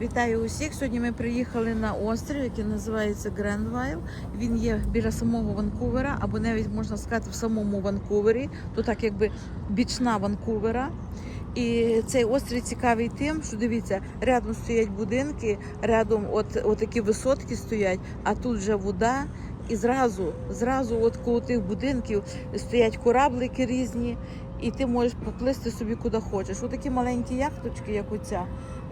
Вітаю усіх. Сьогодні ми приїхали на острів, який називається Грендвайл. Він є біля самого Ванкувера, або навіть можна сказати в самому Ванкувері. То так якби бічна Ванкувера. І цей острів цікавий тим, що дивіться, рядом стоять будинки, рядом от, от такі висотки стоять, а тут вже вода. І зразу, зразу, от коло тих будинків стоять кораблики різні, і ти можеш поплисти собі куди хочеш. Ось такі маленькі яхточки, як оця.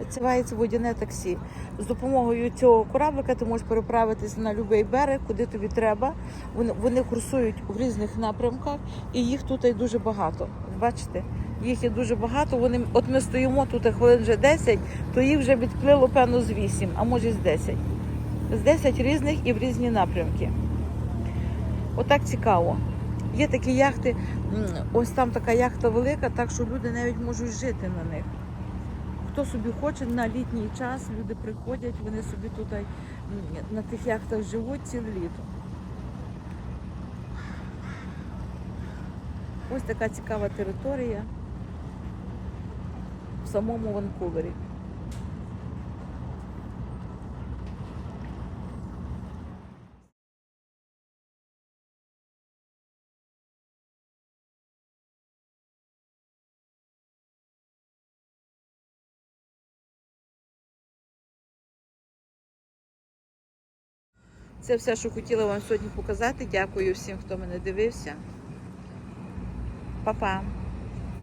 Називається водяне таксі. З допомогою цього кораблика ти можеш переправитися на будь-який берег, куди тобі треба. Вони, вони курсують в різних напрямках, і їх тут і дуже багато. Бачите? Їх є дуже багато. Вони, от ми стоїмо тут хвилин вже 10, то їх вже відплило певно з 8, а може з 10. З 10 різних і в різні напрямки. Отак цікаво. Є такі яхти, ось там така яхта велика, так що люди навіть можуть жити на них. Хто собі хоче на літній час, люди приходять, вони собі тут на тих яхтах живуть ціле літо. Ось така цікава територія в самому Ванкувері. Це все, що хотіла вам сьогодні показати. Дякую всім, хто мене дивився. Па-па!